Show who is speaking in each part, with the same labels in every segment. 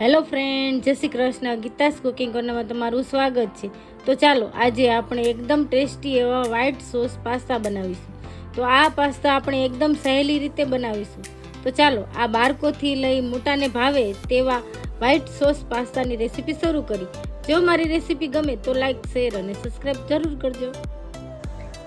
Speaker 1: Hello friend, જય Shri Krishna. Geeta's cooking કોર્નરમાં તમારું સ્વાગત છે. તો ચાલો, આજે આપણે એકદમ ટેસ્ટી એવા વ્હાઈટ સોસ પાસ્તા બનાવીશું. તો આ પાસ્તા આપણે એકદમ સહેલી રીતે બનાવીશું. તો ચાલો, આ બાળકોથી લઈ મોટાને ભાવે તેવા વ્હાઈટ સોસ પાસ્તાની રેસીપી શરૂ કરી. જો મારી રેસીપી ગમે તો લાઈક શેર અને સબસ્ક્રાઈબ જરૂર કરજો.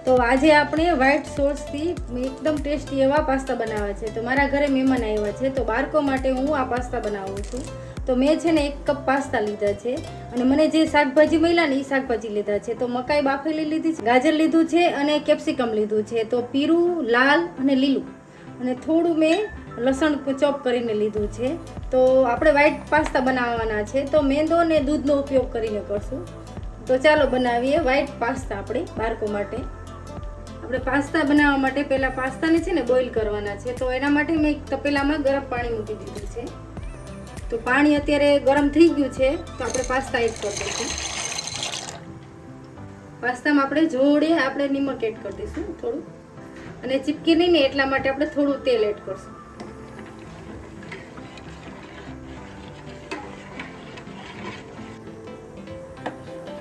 Speaker 1: તો આજે આપણે વ્હાઇટ સોસથી એકદમ ટેસ્ટી એવા પાસ્તા બનાવવા છે. તો મારા ઘરે મહેમાન આવ્યા છે, તો બાળકો માટે હું આ પાસ્તા બનાવું છું. તો મેં છે ને એક કપ પાસ્તા લીધા છે અને મને જે શાકભાજી મળ્યા ને એ શાકભાજી લીધા છે. તો મકાઈ બાફેલી લીધી છે, ગાજર લીધું છે અને કેપ્સિકમ લીધું છે. તો પીરું, લાલ અને લીલું. અને થોડું મેં લસણ ચોપ કરીને લીધું છે. તો આપણે વ્હાઈટ પાસ્તા બનાવવાના છે. તો મેંદો અને દૂધનો ઉપયોગ કરીને કરશું. તો ચાલો બનાવીએ વ્હાઈટ પાસ્તા આપણે બાળકો માટે. આપણે પાસ્તા બનાવવા માટે પહેલાં પાસ્તાને છે ને બોઇલ કરવાના છે. તો એના માટે મેં તપેલામાં ગરમ પાણી મૂકી દીધું છે. તો પાણી અત્યારે ગરમ થઈ ગયું છે, તો આપણે પાસ્તા એડ કરી દઈશું. પાસ્તામાં આપણે જોડે આપણે નિમક એડ કરી દઈશું, થોડું. અને ચીપકી નહીં ને એટલા માટે આપણે થોડું તેલ એડ કરશું.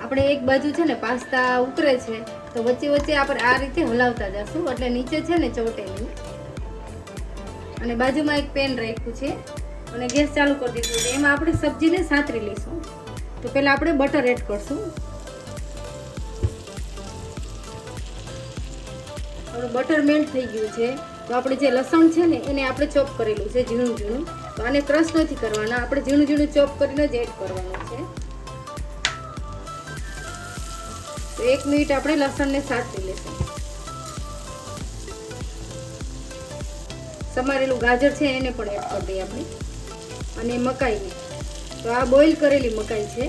Speaker 1: આપણે એક બાજુ છે ને પાસ્તા ઉતરે છે. તો વચ્ચે વચ્ચે આપણે આ રીતે હલાવતા જશું. એટલે નીચે છે ને ચોટે અને બાજુમાં એક પેન રાખ્યું છે. અને ગેસ ચાલુ કરી દીધું છે. એમાં આપણે સબ્જીને સાતરી લઈશું. તો પહેલાં આપણે બટર એડ કરશું. આપણું બટર મેલ્ટ થઈ ગયું છે. તો આપણે જે લસણ છે ને, એને આપણે ચોપ કરેલું છે ઝીણું ઝીણું. તો આને ક્રશ નથી કરવાના. આપણે ઝીણું ઝીણું ચોપ કરીને જ એડ કરવાનું તો એક મિનિટ આપણે લસણને સાતરી લઈશું. સમારેલું ગાજર છે એને પણ એડ કરી દઈએ આપણે. અને મકાઈને. તો આ બોઇલ કરેલી મકાઈ છે.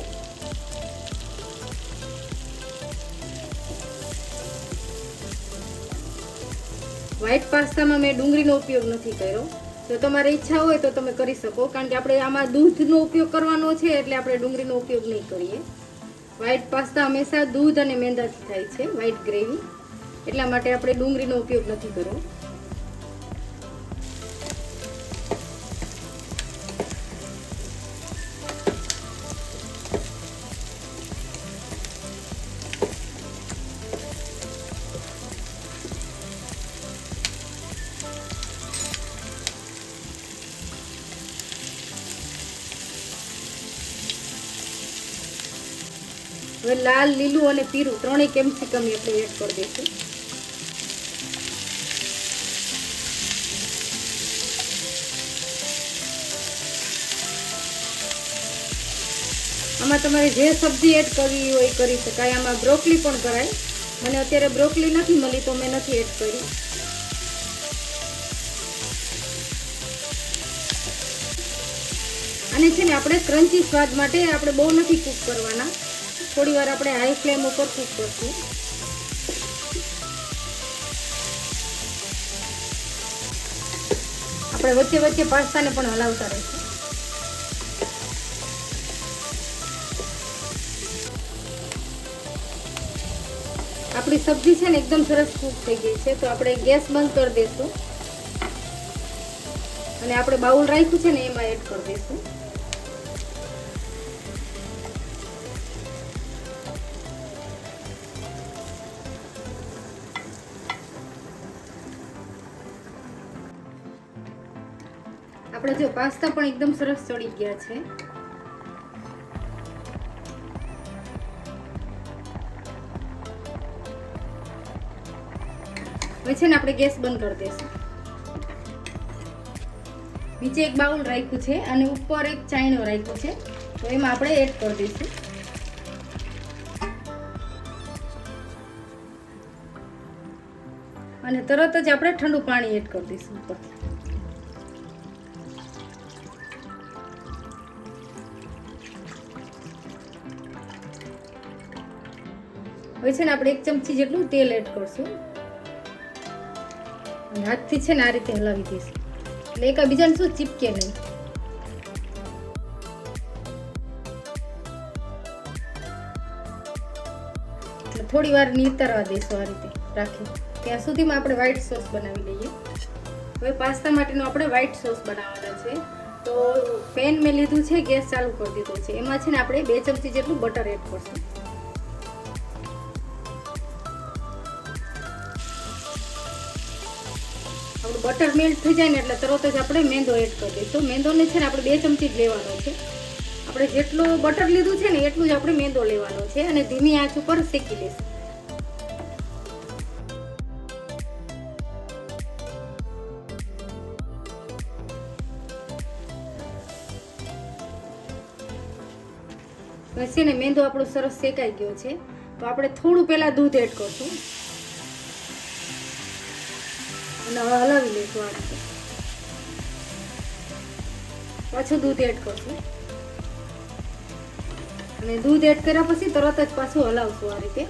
Speaker 1: વ્હાઈટ પાસ્તામાં મેં ડુંગળીનો ઉપયોગ નથી કર્યો. જો તમારે ઈચ્છા હોય તો તમે કરી શકો, કારણ કે આપણે આમાં દૂધનો ઉપયોગ કરવાનો છે, એટલે આપણે ડુંગળીનો ઉપયોગ નહીં કરીએ. વ્હાઈટ પાસ્તા હંમેશા દૂધ અને મેંદાથી થાય છે વ્હાઈટ ગ્રેવી એટલા માટે આપણે ડુંગળીનો ઉપયોગ નથી કરવો. હવે લાલ, લીલું અને પીરું ત્રણેય કેપ્સિકમ આપણે એડ કરી દઈશું. આમાં તમારે જે સબ્જી એડ કરવી હોય કરી શકાય. આમાં બ્રોકલી પણ કરાય. મને અત્યારે બ્રોકલી નથી મળી, તો મેં નથી એડ કરી. અને છે ને આપણે ક્રન્ચી સ્વાદ માટે આપણે બહુ નથી કૂક કરવાના. થોડી વાર આપણે હાઈ ફ્લેમ ઉપર કૂક કરશું. આપણે વચ્ચે વચ્ચે પાસ્તાને પણ હલાવતા રહીશું. આપણી સબ્જી છે ને એકદમ સરસ કૂક થઈ ગઈ છે, તો આપણે ગેસ બંધ કરી દઈશું અને આપણે બાઉલ રાખ્યું છે ને, એમાં એડ કરી દઈશું જો, પાસ્તા પણ એકદમ સરસ ચડી ગયા છે. હવે છે ને આપણે ગેસ બંધ કરી દઈશું. નીચે એક બાઉલ રાખ્યું છે અને ઉપર એક ચાઈનો રાખ્યો છે. તો એમાં આપણે એડ કરી દઈશું. અને તરત જ આપણે ઠંડુ પાણી એડ કરી દઈશું ઉપરથી. હવે છે ને આપણે એક ચમચી જેટલું તેલ એડ કરશું. હાથથી છે ને આ રીતે હલાવી દઈશું. એટલે એકબીજાને શું ચીપકે નહીં. થોડી વાર નીતરવા દઈશું આ રીતે રાખી. ત્યાં સુધીમાં આપણે વ્હાઈટ સોસ બનાવી લઈએ. હવે પાસ્તા માટેનો આપણે વ્હાઈટ સોસ બનાવવાના છે. તો પેન મેં લીધું છે, ગેસ ચાલુ કરી દીધો છે. એમાં છે ને આપણે બે ચમચી જેટલું બટર એડ કરશું. બટર મેલ્ટ થઈ જાય ને એટલે તરત જ આપણે મેંદો એડ કરી દઈશું મેંદોને છે ને આપણે બે ચમચી જ લેવાનો છે. આપણે જેટલું બટર લીધું છે ને એટલું જ આપણે મેંદો લેવાનો છે અને ધીમી આંચ ઉપર શેકી લઈશું. છે ને મેંદો આપણો સરસ શેકાઈ ગયો છે. તો આપણે થોડું પહેલાં દૂધ એડ કરશું. અને હલાવી લઈશું આ રીતે. પાછું દૂધ એડ કરશું. અને દૂધ એડ કર્યા પછી તરત જ પાછું હલાવશું આ રીતે.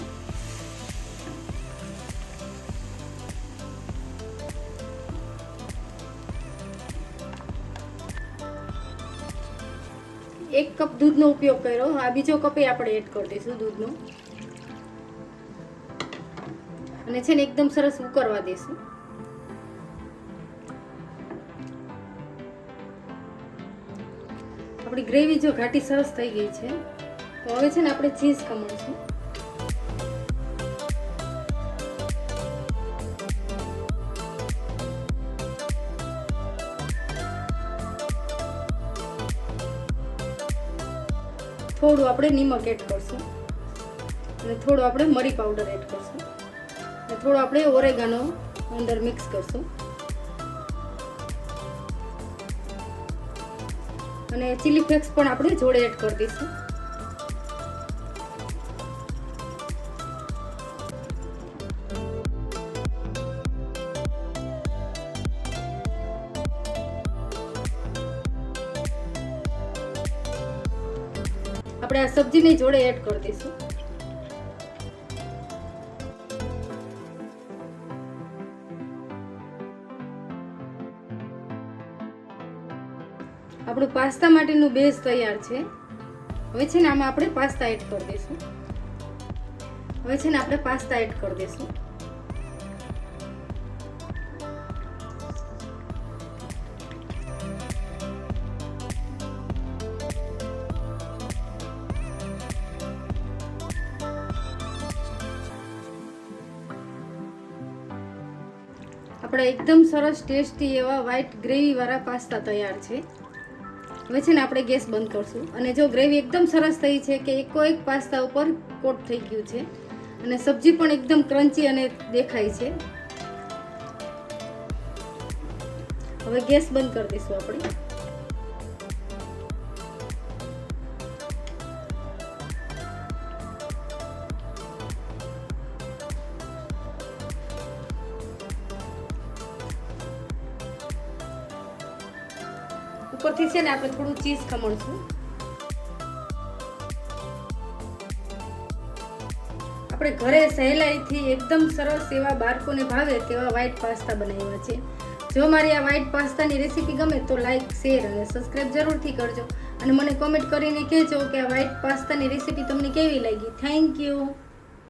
Speaker 1: એક કપ દૂધનો ઉપયોગ કર્યો. આ બીજો કપે આપણે એડ કરી દઈશું દૂધનો. અને છે ને એકદમ સરસ ઉકરવા દઈશું. આપણી ગ્રેવી જો ઘાટી સરસ થઈ ગઈ છે, તો હવે છે ને આપણે ચીઝ ખમણશું. થોડું આપણે નિમક એડ કરશું. અને થોડું આપણે મરી પાવડર એડ કરશું. અને થોડું આપણે ઓરેગાનો અંદર મિક્સ કરશું. અને ચીલી ફ્લેક્સ પણ આપણે જોડે એડ કરી દઈશું. આપણે આ સબ્જીની જોડે એડ કરી દઈશું. પાસ્તા માટેનું બેઝ તૈયાર છે. હવે છે ને આમાં આપણે પાસ્તા એડ કરી દઈશું. હવે છે ને આપણે પાસ્તા એડ કરી દઈશું. આપણા એકદમ સરસ ટેસ્ટી એવા વ્હાઈટ ગ્રેવીવાળા પાસ્તા તૈયાર છે. હવે છે ને આપણે ગેસ બંધ કરશું. અને જો ગ્રેવી એકદમ સરસ થઈ છે કે એકો એક પાસ્તા ઉપર કોટ થઈ ગયું છે. અને સબ્જી પણ એકદમ ક્રન્ચી અને દેખાય છે. હવે ગેસ બંધ કરી દઈશું આપણે. ઉપરથી છે ને આપણે થોડું ચીઝ ખમણશું. આપણે ઘરે સહેલાઈથી એકદમ સરસ એવા બાળકોને ભાવે તેવા વ્હાઈટ પાસ્તા બનાવ્યા છે. જો મારી આ વ્હાઈટ પાસ્તાની રેસીપી ગમે તો લાઈક શેર અને સબસ્ક્રાઈબ જરૂરથી કરજો. અને મને કોમેન્ટ કરીને કહેજો કે આ વ્હાઈટ પાસ્તાની રેસીપી તમને કેવી લાગી. Thank you